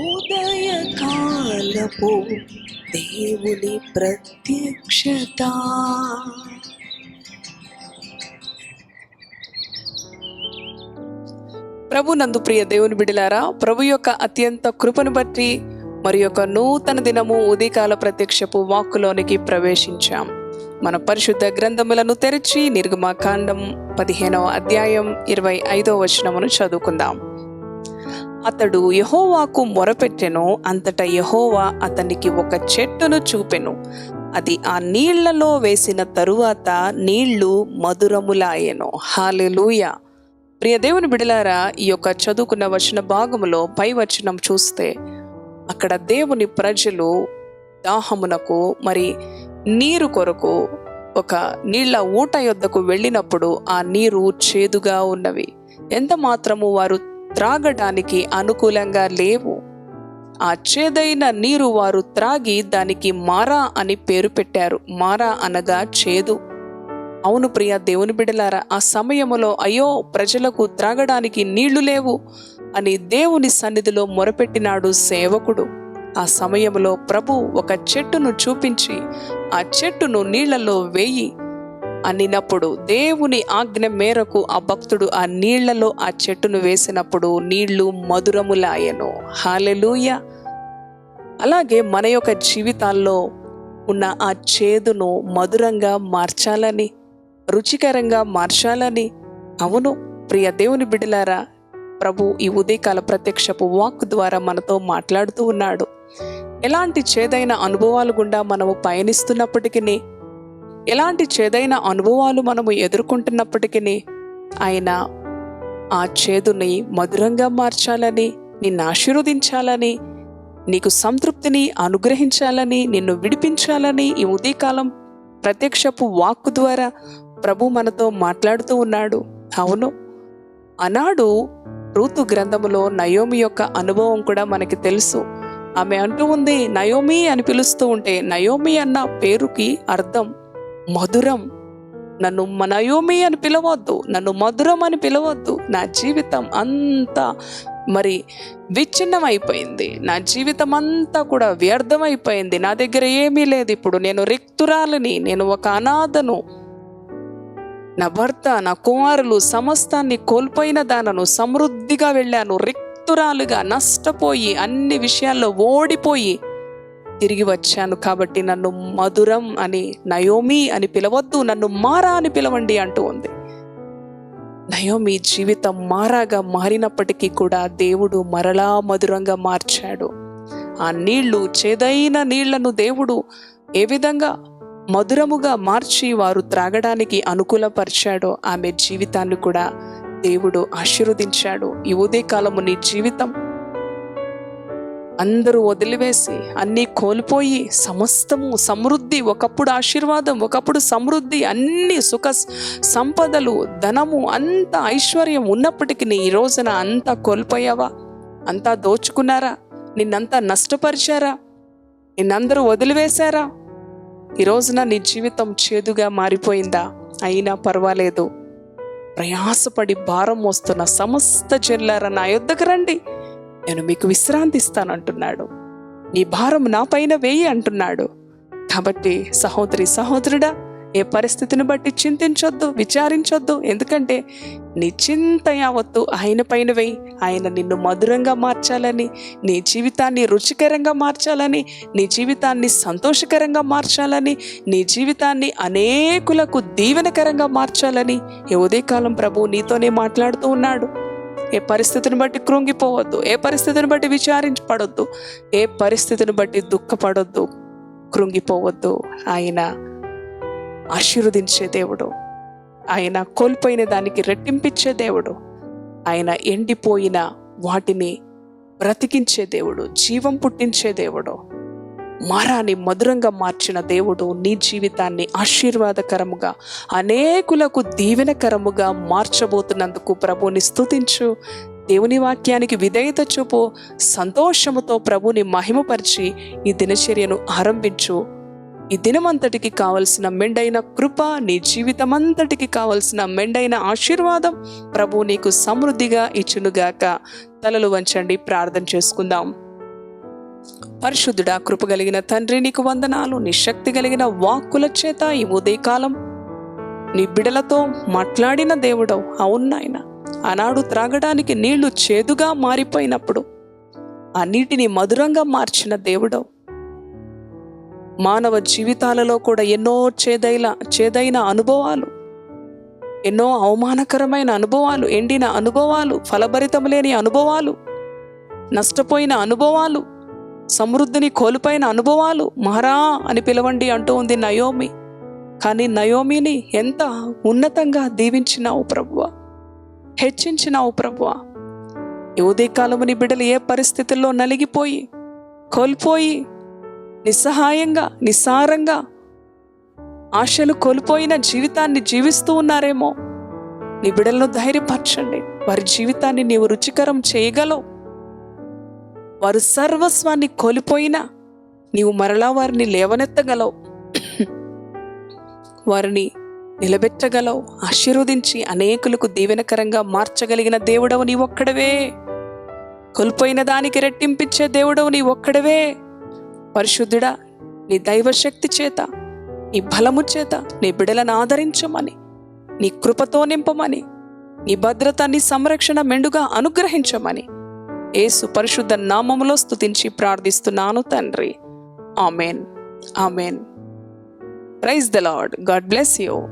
ఉదయకాలపు దేవుని ప్రత్యక్షత. ప్రభు నందు ప్రియ దేవుని బిడిలారా ప్రభు యొక్క అత్యంత కృపను బట్టి మరి యొక్క నూతన దినము ఉదయకాల ప్రత్యక్షపు వాక్కులోనికి ప్రవేశించాం. మన పరిశుద్ధ గ్రంథములను తెరిచి నిర్గమాకాండం పదిహేనవ అధ్యాయం ఇరవై ఐదవ వచనమును చదువుకుందాం. అతడు యహోవాకు మొరపెట్టెను అంతటా యహోవా అతనికి ఒక చెట్టును చూపెను. అది ఆ నీళ్ళలో వేసిన తరువాత నీళ్ళు మధురములాయెను. హాలెలూయ ప్రియ దేవుని బిడలారా ఈ యొక్క చదువుకున్న వచన భాగములో పై వచనం చూస్తే అక్కడ దేవుని ప్రజలు దాహమునకు మరి నీరు కొరకు ఒక నీళ్ళ ఊట యొద్దకు వెళ్ళినప్పుడు ఆ నీరు చేదుగా ఉన్నవి. ఎంత మాత్రము వారు త్రాగడానికి అనుకూలంగా లేవు. ఆ చేదైన నీరు వారు త్రాగి దానికి మారా అని పేరు పెట్టారు. మారా అనగా చేదు. అవును ప్రియ దేవుని బిడలారా ఆ సమయములో అయ్యో ప్రజలకు త్రాగడానికి నీళ్ళు లేవు అని దేవుని సన్నిధిలో మొరపెట్టినాడు సేవకుడు. ఆ సమయంలో ప్రభు ఒక చెట్టును చూపించి ఆ చెట్టును నీళ్ళలో వేయి అనినప్పుడు దేవుని ఆజ్ఞ మేరకు ఆ భక్తుడు ఆ నీళ్ళలో ఆ చెట్టును వేసినప్పుడు నీళ్ళు మధురములాయను. హాలెలూయ అలాగే మన యొక్క జీవితాల్లో ఉన్న ఆ చేదును మధురంగా మార్చాలని రుచికరంగా మార్చాలని. అవును ప్రియ దేవుని బిడ్డలారా ప్రభు ఈ ఉదయకాల ప్రత్యక్షపు వాక్ ద్వారా మనతో మాట్లాడుతూ ఉన్నాడు. ఎలాంటి చేదైన అనుభవాలు గుండా మనము పయనిస్తున్నప్పటికీ ఎలాంటి చేదైన అనుభవాలు మనము ఎదుర్కొంటున్నప్పటికీ ఆయన ఆ చేదుని మధురంగా మార్చాలని నిన్ను ఆశీర్వదించాలని నీకు సంతృప్తిని అనుగ్రహించాలని నిన్ను విడిపించాలని ఈ ఉదయకాలం ప్రత్యక్షపు వాక్కు ద్వారా ప్రభు మనతో మాట్లాడుతూ ఉన్నాడు. అవును. అనాడు ఋతు గ్రంథములో నయోమి యొక్క అనుభవం కూడా మనకి తెలుసు. ఆమె అంటూ ఉంది నయోమి అని పిలుస్తూ ఉంటే నయోమి అన్న పేరుకి అర్థం మధురం. నన్ను మ- నయోమి అని పిలవద్దు నన్ను మధురం అని పిలవద్దు. నా జీవితం అంతా మరి విచ్ఛిన్నం అయిపోయింది నా జీవితం అంతా కూడా వ్యర్థమైపోయింది. నా దగ్గర ఏమీ లేదు ఇప్పుడు. నేను రిక్తురాలని నేను ఒక అనాథను. నా భర్త నా కుమారులు సమస్తాన్ని కోల్పోయిన దానను సమృద్ధిగా వెళ్ళాను. రిక్తురాలుగా నష్టపోయి అన్ని విషయాల్లో ఓడిపోయి తిరిగి వచ్చాను కాబట్టి నన్ను మధురం అని నయోమి అని పిలవద్దు నన్ను మారా అని పిలవండి అంటూ ఉంది. నయోమి జీవితం మారాగా మారినప్పటికీ కూడా దేవుడు మరలా మధురంగా మార్చాడు. ఆ నీళ్ళు చేదైన నీళ్ళను దేవుడు ఏ విధంగా మధురముగా మార్చి వారు త్రాగడానికి అనుకూలపరిచాడో ఆమె జీవితాన్ని కూడా దేవుడు ఆశీర్వదించాడు. ఈ ఉదయకాలము నీ జీవితం అందరూ వదిలివేసి అన్నీ కోల్పోయి సమస్తము సమృద్ధి ఒకప్పుడు ఆశీర్వాదం ఒకప్పుడు సమృద్ధి అన్ని సుఖ సంపదలు ధనము అంత ఐశ్వర్యం ఉన్నప్పటికీ ఈ రోజున అంతా కోల్పోయావా? అంతా దోచుకున్నారా? నిన్నంతా నష్టపరిచారా? నిన్నందరూ వదిలివేశారా? ఈ రోజున నీ జీవితం చేదుగా మారిపోయిందా? అయినా పర్వాలేదు. ప్రయాసపడి భారం మోస్తున్న సమస్త చెల్లారా నా యొద్దకు రండి. నేను మీకు విశ్రాంతి ఇస్తానంటున్నాడు నీ భారం నా పైన వేయి అంటున్నాడు. కాబట్టి సహోదరి సహోదరుడా ఏ పరిస్థితిని బట్టి చింతించొద్దు విచారించొద్దు. ఎందుకంటే నీ చింత యావత్తు ఆయన పైన వేయి. ఆయన నిన్ను మధురంగా మార్చాలని నీ జీవితాన్ని రుచికరంగా మార్చాలని నీ జీవితాన్ని సంతోషకరంగా మార్చాలని నీ జీవితాన్ని అనేకులకు దీవెనకరంగా మార్చాలని ఈ ఉదయకాలం ప్రభు నీతోనే మాట్లాడుతూ ఉన్నాడు. ఏ పరిస్థితిని బట్టి కృంగిపోవద్దు. ఏ పరిస్థితిని బట్టి విచారించబడొద్దు. ఏ పరిస్థితిని బట్టి దుఃఖపడొద్దు. కృంగిపోవద్దు. ఆయన ఆశీర్వదించే దేవుడు. ఆయన కోల్పోయిన దానికి రెట్టింపించే దేవుడు. ఆయన ఎండిపోయిన వాటిని బ్రతికించే దేవుడు. జీవం పుట్టించే దేవుడు. మారాన్ని మధురంగా మార్చిన దేవుడు నీ జీవితాన్ని ఆశీర్వాదకరముగా అనేకులకు దీవెనకరముగా మార్చబోతున్నందుకు ప్రభుని స్థుతించు దేవుని వాక్యానికి విధేయత చూపు సంతోషముతో ప్రభుని మహిమపరిచి ఈ దినచర్యను ఆరంభించు. ఈ దినమంతటికి కావలసిన మెండైన కృప నీ జీవితమంతటికి కావలసిన మెండైన ఆశీర్వాదం ప్రభు నీకు సమృద్ధిగా ఇచ్చునుగాక. తలలు వంచండి ప్రార్థన చేసుకుందాం. పరిశుద్ధుడా కృప కలిగిన తండ్రి నీకు వందనాలు. నీ శక్తి కలిగిన వాక్కుల చేత ఈ ఉదయకాలం నీ బిడలతో మాట్లాడిన దేవుడవు. అవునాయన ఆనాడు త్రాగడానికి నీళ్ళు చేదుగా మారిపోయినప్పుడు ఆ నీటిని మధురంగా మార్చిన దేవుడవు. మానవ జీవితాలలో కూడా ఎన్నో చేదైన చేదైన అనుభవాలు ఎన్నో అవమానకరమైన అనుభవాలు ఎండిన అనుభవాలు ఫలభరితం లేని అనుభవాలు నష్టపోయిన అనుభవాలు సమృద్ధిని కోల్పోయిన అనుభవాలు మహారా అని పిలవండి అంటూ ఉంది నయోమి. కానీ నయోమిని ఎంత ఉన్నతంగా దీవించినావు ప్రభువ? హెచ్చించినావు ప్రభువ? ఈ ఉదయకాలముని బిడ్డలు ఏ పరిస్థితుల్లో నలిగిపోయి కోల్పోయి నిస్సహాయంగా నిస్సారంగా ఆశలు కోల్పోయిన జీవితాన్ని జీవిస్తూ ఉన్నారేమో? నీ బిడలను ధైర్యపరచండి. వారి జీవితాన్ని నీవు రుచికరం చేయగలవు. వారు సర్వస్వాన్ని కోల్పోయినా నీవు మరలా వారిని లేవనెత్తగలవు. వారిని నిలబెట్టగలవు. ఆశీర్వదించి అనేకులకు దీవెనకరంగా మార్చగలిగిన దేవుడవు నీ ఒక్కడవే. కోల్పోయిన దానికి రెట్టింపించే దేవుడవు నీ ఒక్కడవే. పరిశుద్ధుడా నీ దైవశక్తి చేత నీ బలము చేత నీ బిడలను ఆదరించమని నీ కృపతో నింపమని నీ భద్రత నీ సంరక్షణ మెండుగా అనుగ్రహించమని ఏసు పరిశుద్ధ నామములో స్థుతించి ప్రార్థిస్తున్నాను తండ్రి. Amen. Amen. Praise the lord. God bless you.